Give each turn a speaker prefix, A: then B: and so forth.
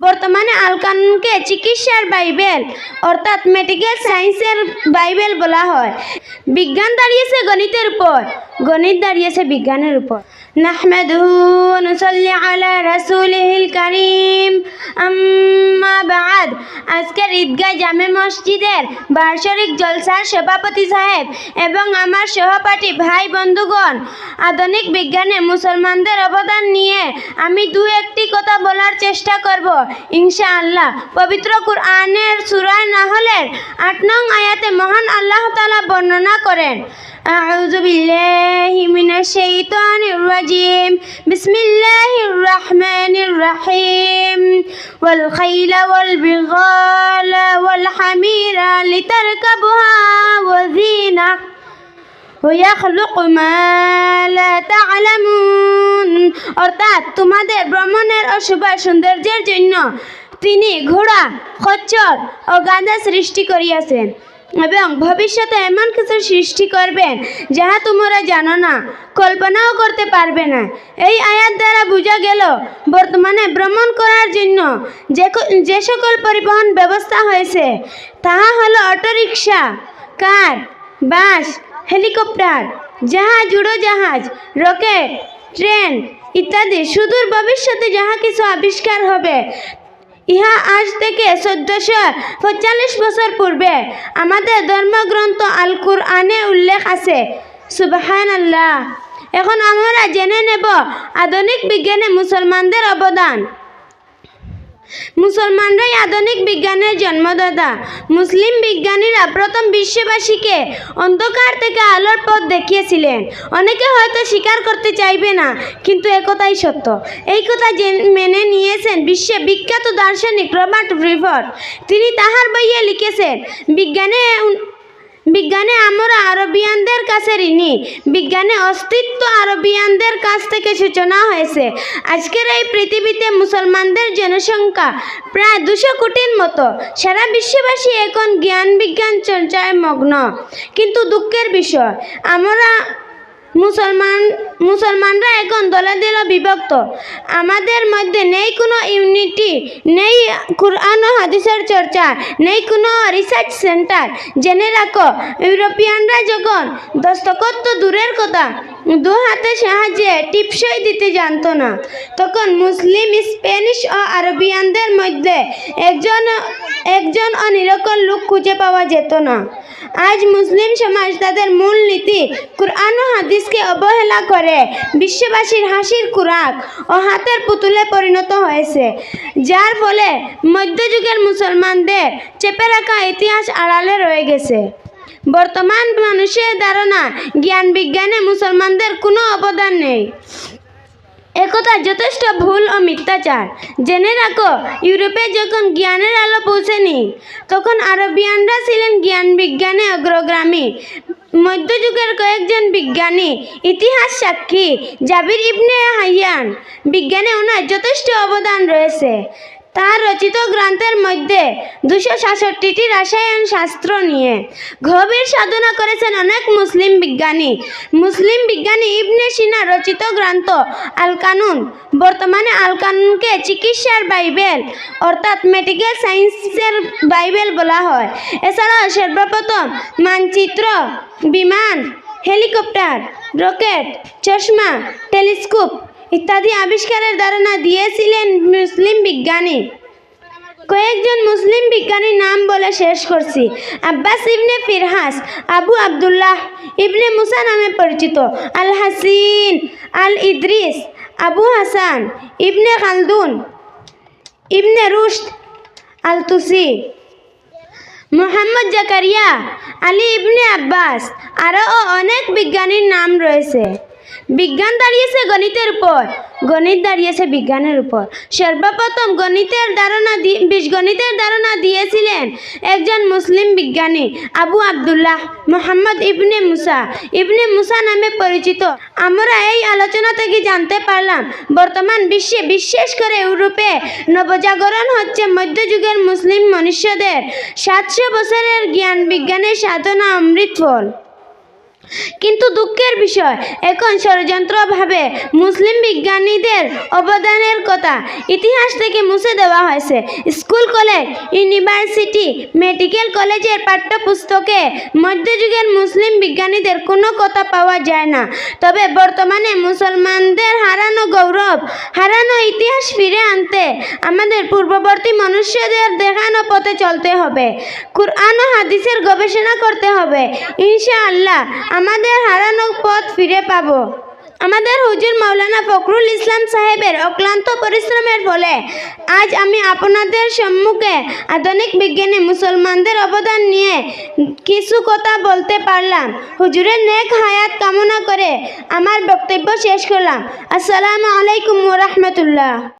A: বর্তমানে আলকানকে চিকিৎসার বাইবেল, অর্থাৎ মেডিকেল সায়েন্সের বাইবেল বলা হয়। বিজ্ঞান দাঁড়িয়েছে গণিতের উপর, গণিত দাঁড়িয়েছে বিজ্ঞানের উপর। নাহমাদুহু নুসাল্লি আলা রাসূলিহিল কারীম আম্মা বাদ আজকের ঈদগাহ জামে মসজিদের বার্ষিক জলসার সভাপতি সাহেব এবং আমার সহপাঠী ভাই বন্ধুগণ আধুনিক বিজ্ঞানে মুসলমানদের অবদান নিয়ে আমি দু একটি কথা বলার চেষ্টা করব ইনশাআল্লাহ পবিত্র কুরআনের সূরা নাহলের আট নং আয়াতে মহান আল্লাহ তাআলা বর্ণনা করেন أعوذ بالله من الشيطان الرجيم بسم الله الرحمن الرحيم والخيل والبغال والحمير لتركبها وزينة ويخلق ما لا تعلمون অর্থাৎ তোমাদের ভ্রমণের ও শুভ সৌন্দর্যের জন্য তিনি ঘোড়া খচ্চর ও গাঁদা সৃষ্টি করিয়াছেন এবং ভবিষ্যতে এমন কিছু সৃষ্টি করবেন যাহা তোমরা জানো না, কল্পনাও করতে পারবে না। এই আয়াত দ্বারা বোঝা গেল, বর্তমানে ভ্রমণ করার জন্য যে যে সকল পরিবহন ব্যবস্থা হয়েছে, তাহা হলো অটোরিকশা, কার, বাস, হেলিকপ্টার, জাহাজ, উড়োজাহাজ, রকেট, ট্রেন ইত্যাদি। সুদূর ভবিষ্যতে যাহা কিছু আবিষ্কার হবে ইহা আজ থেকে চোদ্দশো পঁয়তাল্লিশ বছর পূর্বে আমাদের ধর্মগ্রন্থ আলকুর আনে উল্লেখ আছে সুবাহান আল্লাহ এখন আমরা জেনে নেব আধুনিক বিজ্ঞানে মুসলমানদের অবদান। মুসলমানরাই আধুনিক বিজ্ঞানের জন্মদাতা। মুসলিম বিজ্ঞানীরা প্রথম বিশ্ববাসীকে অন্ধকার থেকে আলোর পথ দেখিয়েছিলেন। অনেকে হয়তো স্বীকার করতে চাইবে না, কিন্তু একথাই সত্য। এই কথা মেনে নিয়েছেন বিশ্বে বিখ্যাত দার্শনিক রবার্ট রিভট তিনি তাহার বইয়ে লিখেছেন, বিজ্ঞানে বিজ্ঞানে আমরা আরবিয়ানদের কাছে ঋণী। বিজ্ঞানে অস্তিত্ব আরবিয়ানদের কাছ থেকে সূচনা হয়েছে। আজকের এই পৃথিবীতে মুসলমানদের জনসংখ্যা প্রায় দুশো কোটির মতো। সারা বিশ্ববাসী এখন জ্ঞান বিজ্ঞান চর্চায় মগ্ন। কিন্তু দুঃখের বিষয়, আমরা মুসলমান, মুসলমানরা এখন দলে দলে বিভক্ত। আমাদের মধ্যে নেই কোনো ইউনিটি, নেই কুরআন ও হাদিসের চর্চা, নেই কোনো রিসার্চ সেন্টার জেনে রাখো, ইউরোপিয়ানরা যখন দস্তখত তো দূরের কথা, দু হাতে সাহায্যে টিপসই দিতে জানতো না। তখন মুসলিম, স্প্যানিশ ও আরবিয়ানদের মধ্যে একজন একজন ও নিরকল লোক খুঁজে পাওয়া যেত না। আজ মুসলিম সমাজ তাদের মূল নীতি কুরআন ও হাদিসকে অবহেলা করে। বিশ্ববাসীর হাসির কুরাক ও হাতের পুতুলে পরিণত হয়েছে। যার ফলে মধ্যযুগের মুসলমানদের চেপে রাখা ইতিহাস আড়ালে রয়ে গেছে। বর্তমান মানুষের ধারণা জ্ঞান বিজ্ঞানে মুসলমানদের কোনো অবদান নেই। একথা যথেষ্ট ভুল ও মিথ্যাচার। জেনে রাখো, ইউরোপে যখন জ্ঞানের আলো পৌঁছেনি, তখন আরবিয়ানরা ছিলেন জ্ঞান বিজ্ঞানে অগ্রগ্রামী মধ্যযুগের কয়েকজন বিজ্ঞানী, ইতিহাস সাক্ষী, জাবির ইবনে হাইয়ান বিজ্ঞানে ওনার যথেষ্ট অবদান রয়েছে। তার রচিত গ্রন্থের মধ্যে দুশো সাতষট্টিটি রাসায়ন শাস্ত্র নিয়ে। গভীর সাধনা করেছেন অনেক মুসলিম বিজ্ঞানী। মুসলিম বিজ্ঞানী ইবনে সিনা রচিত গ্রন্থ আলকানুন। বর্তমানে আলকানুনকে চিকিৎসার বাইবেল, অর্থাৎ মেডিকেল সায়েন্সের বাইবেল বলা হয়। এছাড়াও সর্বপ্রথম মানচিত্র, বিমান, হেলিকপ্টার, রকেট, চশমা, টেলিস্কোপ ইত্যাদি আবিষ্কারের ধারণা দিয়েছিলেন মুসলিম বিজ্ঞানী। কয়েকজন মুসলিম বিজ্ঞানীর নাম বলে শেষ করছি। আব্বাস ইবনে ফিরহাস, আবু আব্দুল্লাহ ইবনে মুসা নামে পরিচিত। আল হাসিন আল ইদ্রিস আবু হাসান ইবনে খালদুন, ইবনে রুশদ আল তুসি মোহাম্মদ জাকারিয়া, আলী ইবনে আব্বাস, আরও অনেক বিজ্ঞানীর নাম রয়েছে। বিজ্ঞান দাঁড়িয়েছে গণিতের উপর। গণিত দাঁড়িয়েছে বিজ্ঞানের উপর। সর্বপ্রথম গণিতের ধারণা বীজগণিতের ধারণা দিয়েছিলেন একজন মুসলিম বিজ্ঞানী, আবু আব্দুল্লাহ মোহাম্মদ ইবনে মুসা। ইবনে মুসা নামে পরিচিত। আমরা এই আলোচনা থেকে জানতে পারলাম, বর্তমান বিশ্বে বিশেষ করে ইউরোপে নবজাগরণ হচ্ছে মধ্যযুগের মুসলিম মনুষ্যদের সাতশো বছরের জ্ঞান বিজ্ঞানের সাধনা অমৃত ফল। কিন্তু দুঃখের বিষয়, এখন ষড়যন্ত্রভাবে মুসলিম বিজ্ঞানীদের অবদানের কথা ইতিহাস থেকে মুছে দেওয়া হয়েছে। স্কুল, কলেজ, ইউনিভার্সিটি, মেডিকেল কলেজের পাঠ্যপুস্তকে মধ্যযুগের মুসলিম বিজ্ঞানীদের কোনো কথা পাওয়া যায় না। তবে বর্তমানে মুসলমানদের হারানো গৌরব, হারানো ইতিহাস ফিরে আনতে আমাদের পূর্ববর্তী মনুষ্যদের দেখানো পথে চলতে হবে। কুরআন ও হাদিসের গবেষণা করতে হবে। ইনশাআল্লাহ আমাদের হারানো পথ ফিরে পাবো। আমাদের হুজুর মাওলানা ফখরুল ইসলাম সাহেবের অক্লান্ত পরিশ্রমের ফলে আজ আমি আপনাদের সম্মুখে আধুনিক বিজ্ঞানী মুসলমানদের অবদান নিয়ে কিছু কথা বলতে পারলাম। হুজুরের নেক হায়াত কামনা করে আমার বক্তব্য শেষ করলাম। আসসালামু আলাইকুম ওরহমতুল্লাহ